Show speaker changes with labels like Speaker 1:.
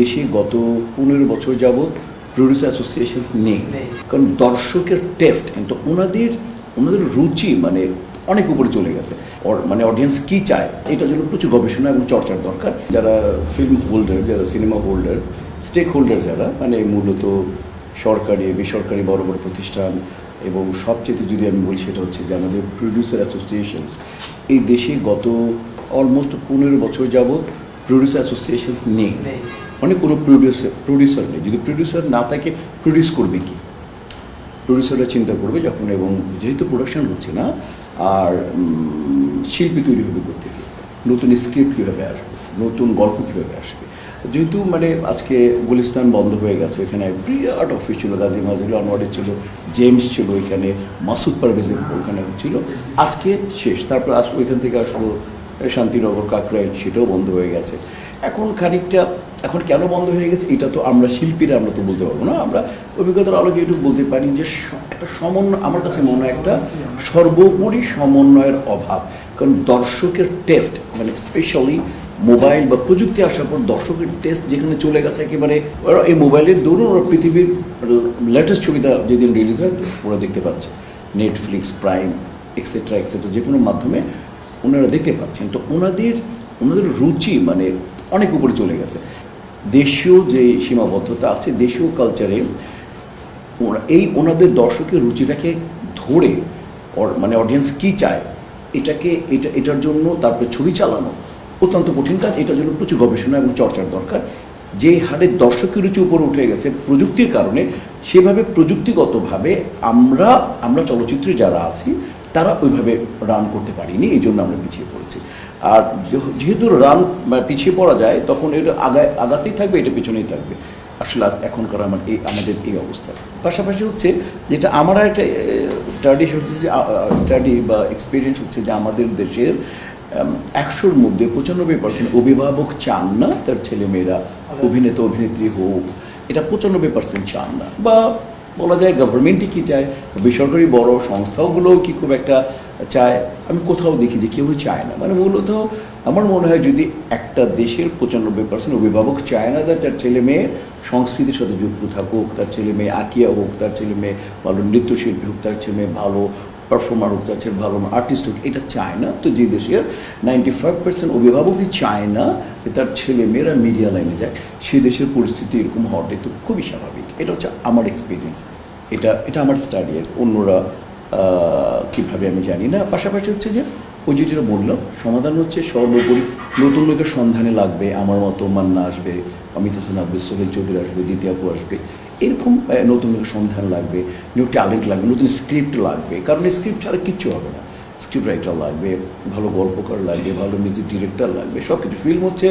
Speaker 1: দেশে গত পনেরো বছর যাবৎ প্রডিউসার অ্যাসোসিয়েশন নেই। কারণ দর্শকের টেস্ট কিন্তু ওনাদের ওনাদের রুচি মানে অনেক উপরে চলে গেছে। মানে অডিয়েন্স কি চায় এটার জন্য প্রচুর গবেষণা এবং চর্চার দরকার। যারা ফিল্ম হোল্ডার যারা সিনেমা হোল্ডার স্টেক হোল্ডার যারা মানে মূলত সরকারি বেসরকারি বড় বড় প্রতিষ্ঠান এবং সবচেয়ে যদি আমি বলি সেটা হচ্ছে যে আমাদের প্রডিউসার অ্যাসোসিয়েশনস এই দেশে গত অলমোস্ট পনেরো বছর যাবৎ প্রডিউসার অ্যাসোসিয়েশন নেই। মানে কোনো প্রডিউসার প্রডিউসার নেই। যদি প্রডিউসার না থাকে প্রডিউস করবে কি? প্রডিউসাররা চিন্তা করবে যখন, এবং যেহেতু প্রোডাকশন হচ্ছে না, আর শিল্পী তৈরি হবে থেকে নতুন স্ক্রিপ্ট কীভাবে আসবে? নতুন গল্প কীভাবে আসবে? যেহেতু মানে আজকে গুলিস্তান বন্ধ হয়ে গেছে, এখানে বিরাট অফিস ছিল, গাজী মাজুল আনোয়ারের ছিল, জেমস ছিল এখানে, মাসুদ পারভেজের ওখানে ছিল। আজকে শেষ, তারপর আসলো এখান থেকে আসলো, শান্তিনগর, কাকরাইল, সেটাও বন্ধ হয়ে গেছে। এখন খানিকটা, এখন কেন বন্ধ হয়ে গেছে এটা তো আমরা শিল্পীরা আমরা তো বলতে পারব না। আমরা অভিজ্ঞতার আলোকে একটু বলতে পারি যে একটা সমন্বয়, আমার কাছে মনে হয় একটা সর্বোপরি সমন্বয়ের অভাব। কারণ দর্শকের টেস্ট মানে স্পেশালি মোবাইল বা প্রযুক্তি আসার পর দর্শকের টেস্ট যেখানে চলে গেছে একেবারে, ওরা এই মোবাইলের দরুন ওরা পৃথিবীর লেটেস্ট ছবিটা যেদিন রিলিজ হয়, ওরা দেখতে পাচ্ছে। নেটফ্লিক্স প্রাইম এক্সেট্রা এক্সেট্রা যে কোনো মাধ্যমে ওনারা দেখতে পাচ্ছেন। তো ওনাদের ওনাদের রুচি মানে অনেক উপরে চলে গেছে। দেশীয় যে সীমাবদ্ধতা আছে, দেশীয় কালচারে এই ওনাদের দর্শকের রুচিটাকে ধরে মানে অডিয়েন্স কি চায়, এটাকে, এটা, এটার জন্য তারপরে ছবি চালানো অত্যন্ত কঠিন কাজ, এটার জন্য প্রচুর গবেষণা এবং চর্চার দরকার। যে হারে দর্শকের রুচি উপরে উঠে গেছে প্রযুক্তির কারণে, সেভাবে প্রযুক্তিগতভাবে আমরা আমরা চলচ্চিত্রে যারা আছি, তারা ওইভাবে রান করতে পারিনি, এই জন্য আমরা পিছিয়ে পড়েছি। আর যেহেতু রান পিছিয়ে পড়া যায় তখন এটা আগায় আগাতেই থাকবে এটা পিছনেই থাকবে। আসলে এখনকার আমার এই আমাদের এই অবস্থা। পাশাপাশি হচ্ছে যেটা আমার একটা স্টাডি হচ্ছে যে স্টাডি বা এক্সপিরিয়েন্স হচ্ছে যে আমাদের দেশের একশোর মধ্যে পঁচানব্বই পার্সেন্ট অভিভাবক চান না তার ছেলেমেয়েরা অভিনেতা অভিনেত্রী হোক এটা পঁচানব্বই পার্সেন্ট চান না। বা বলা যায় গভর্নমেন্টই কী চায়? বেসরকারি বড় সংস্থাগুলোও কি খুব একটা চায়? আমি কোথাও দেখি যে কেউ চায় না। মানে মূলত আমার মনে হয় যদি একটা দেশের পঁচানব্বই পার্সেন্ট অভিভাবক চায় না তার ছেলে মেয়ে সংস্কৃতির সাথে যুক্ত থাকুক, তার ছেলে মেয়ে আঁকিয়া হোক, তার ছেলে মেয়ে ভালো নৃত্যশিল্পী হোক, তার ছেলে মেয়ে ভালো পারফর্মার হোক তার ভালো আর্টিস্ট হোক, এটা চায় না তো যে দেশের নাইনটি ফাইভ পার্সেন্ট অভিভাবকই চায় না যে তার ছেলে মেয়েরা মিডিয়া লাইনে যায়, সেই দেশের পরিস্থিতি এরকম হওয়াটাই তো খুবই স্বাভাবিক। এটা হচ্ছে আমার এক্সপিরিয়েন্স এটা এটা আমার স্টাডি অন্যরা কীভাবে আমি জানি না। পাশাপাশি হচ্ছে যে যে যেটা বললাম, সমাধান হচ্ছে সর্বোপরি নতুন লোকের সন্ধানে লাগবে, আমার মতো মান্না আসবে, অমিত হাসান আসবে, সোহেল চৌধুরী আসবে দ্বিতীয়াপু আসবে। এরকম নতুন নতুন সন্ধান লাগবে নিউ ট্যালেন্ট লাগবে, নতুন স্ক্রিপ্ট লাগবে। কারণ স্ক্রিপ্ট ছাড়া কিচ্ছু হবে না। স্ক্রিপ্ট রাইটার লাগবে, ভালো গল্পকার লাগবে, ভালো মিউজিক ডিরেক্টর লাগবে সব কিছু ফিল্ম হচ্ছে